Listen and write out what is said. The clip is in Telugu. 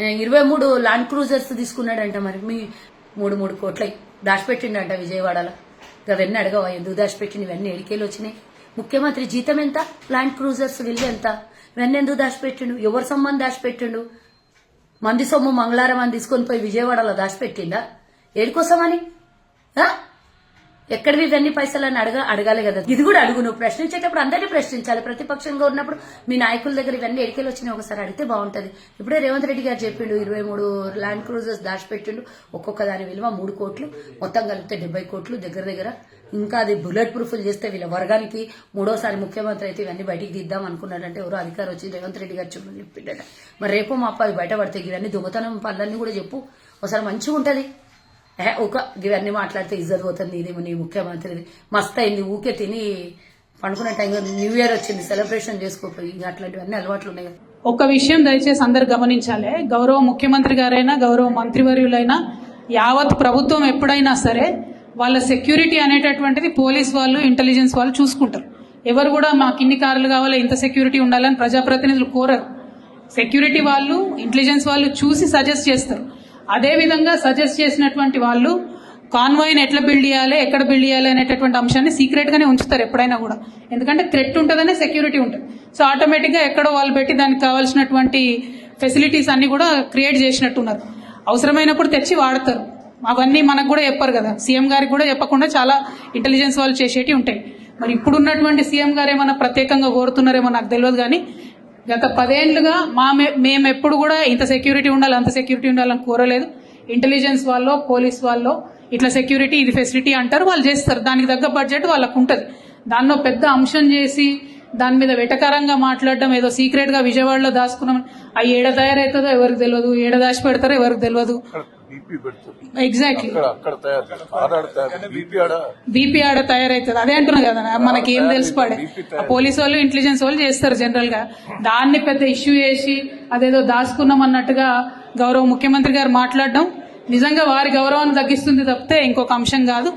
ఇరవై మూడు ల్యాండ్ క్రూజర్స్ తీసుకున్నాడంట మరి. మీ మూడు మూడు కోట్లయి దాచిపెట్టిండంట విజయవాడలో. అవన్నీ అడగవా? ఎందుకు దాచిపెట్టిండు? ఇవన్నీ ఎడికేలు వచ్చినాయి. ముఖ్యమంత్రి జీతం ఎంత? ల్యాండ్ క్రూజర్స్ విలువ ఎంత? ఇవన్నీ ఎందుకు దాచిపెట్టిండు? ఎవరి సొమ్మని దాచిపెట్టిండు? మంది సొమ్ము మంగళారం అని తీసుకొని పోయి విజయవాడలో దాచిపెట్టిండా? ఏడుకోసమని? ఎక్కడ ఇవన్నీ పైసలు అని అడగ అడగాలి కదా. ఇది కూడా అడుగు. నువ్వు ప్రశ్నించేటప్పుడు అందరినీ ప్రశ్నించాలి. ప్రతిపక్షంగా ఉన్నప్పుడు మీ నాయకుల దగ్గర ఇవన్నీ ఎడికెళ్ళి వచ్చినాయి ఒకసారి అడిగితే బాగుంటది. ఇప్పుడే రేవంత్ రెడ్డి గారు చెప్పిండు ఇరవై మూడు ల్యాండ్ క్రూజర్స్ దాచిపెట్టిండు. ఒక్కొక్క దాని విలువ మూడు కోట్లు మొత్తం కలిపితే డెబ్బై కోట్లు దగ్గర దగ్గర. ఇంకా అది బుల్లెట్ ప్రూఫ్లు చేస్తే వీళ్ళ వర్గానికి మూడోసారి ముఖ్యమంత్రి అయితే ఇవన్నీ బయటికి తీద్దాం అనుకున్నాడంటే ఎవరో అధికారి వచ్చి రేవంత్ రెడ్డి గారు చూడండి చెప్పిండట మరి రేపు మా అప్ప అవి బయటపడతాయి ఇవన్నీ దొంగతనం పనులన్నీ కూడా చెప్పు. ఒకసారి మంచిగా ఉంటది ఒక ఇవన్నీ మాట్లాడితే ఇజ్జత్ పోతుంది ఇదేమో నీ ముఖ్యమంత్రి. మస్త్ అయింది ఊకే తిని పండుకునే టైంలో న్యూ ఇయర్ వచ్చింది సెలబ్రేషన్ చేసుకోపోయి ఇంకా అట్లాంటివన్నీ అలవాట్లు ఉన్నాయి. కదా ఒక్క విషయం దయచేసి అందరు గమనించాలి. గౌరవ ముఖ్యమంత్రి గారైనా గౌరవ మంత్రివర్యులైనా యావత్ ప్రభుత్వం ఎప్పుడైనా సరే వాళ్ళ సెక్యూరిటీ అనేటటువంటిది పోలీస్ వాళ్ళు ఇంటెలిజెన్స్ వాళ్ళు చూసుకుంటారు. ఎవరు కూడా మాకు ఇన్ని కార్లు కావాలి ఇంత సెక్యూరిటీ ఉండాలని ప్రజాప్రతినిధులు కోరరు. సెక్యూరిటీ వాళ్ళు ఇంటెలిజెన్స్ వాళ్ళు చూసి సజెస్ట్ చేస్తారు. అదే విధంగా సజెస్ట్ చేసినటువంటి వాళ్ళు కాన్వాయ్ని ఎట్లా బిల్డ్ చేయాలి ఎక్కడ బిల్డ్ చేయాలి అనేటటువంటి అంశాన్ని సీక్రెట్గానే ఉంచుతారు ఎప్పుడైనా కూడా. ఎందుకంటే థ్రెట్ ఉంటుందనే సెక్యూరిటీ ఉంటుంది. సో ఆటోమేటిక్గా ఎక్కడో వాళ్ళు పెట్టి దానికి కావాల్సినటువంటి ఫెసిలిటీస్ అన్ని కూడా క్రియేట్ చేసినట్టున్నారు. అవసరమైనప్పుడు తెచ్చి వాడతారు. అవన్నీ మనకు కూడా చెప్పరు కదా. సీఎం గారికి కూడా చెప్పకుండా చాలా ఇంటెలిజెన్స్ వాళ్ళు చేసేటి ఉంటాయి. మరి ఇప్పుడున్నటువంటి సీఎం గారు ఏమైనా ప్రత్యేకంగా కోరుతున్నారేమో నాకు తెలియదు కానీ గత పదేళ్ళుగా మా మేము ఎప్పుడు కూడా ఇంత సెక్యూరిటీ ఉండాలి అంత సెక్యూరిటీ ఉండాలని కోరలేదు. ఇంటెలిజెన్స్ వాళ్ళు పోలీస్ వాళ్ళు ఇట్లా సెక్యూరిటీ ఇది ఫెసిలిటీ అంటారు వాళ్ళు చేస్తారు. దానికి తగ్గ బడ్జెట్ వాళ్ళకు ఉంటుంది. దాన్నో పెద్ద అంశం చేసి దాని మీద వెటకరంగా మాట్లాడడం ఏదో సీక్రెట్గా విజయవాడలో దాచుకున్నాం ఆ ఏడ తయారవుతుందో ఎవరికి తెలియదు ఏడ దాచి పెడతారో ఎవరికి తెలియదు బీపీ పెడుతుంది. ఎగ్జాక్ట్లీ అక్కడ అక్కడ తయారు చేస్తారు. ఆడ ఆడ తయారు బీపీ ఆడ బీపీ ఆడ తయారవుతుంది అదే అంటున్నా కదా మనకి ఏం తెలుసు పడే. ఆ పోలీసు వాళ్ళు ఇంటెలిజెన్స్ వాళ్ళు చేస్తారు జనరల్గా దాన్ని పెద్ద ఇష్యూ చేసి అదేదో దాచుకున్నాం అన్నట్టుగా గౌరవ ముఖ్యమంత్రి గారు మాట్లాడడం నిజంగా వారి గౌరవాన్ని తగ్గిస్తుంది తప్పితే ఇంకొక అంశం కాదు.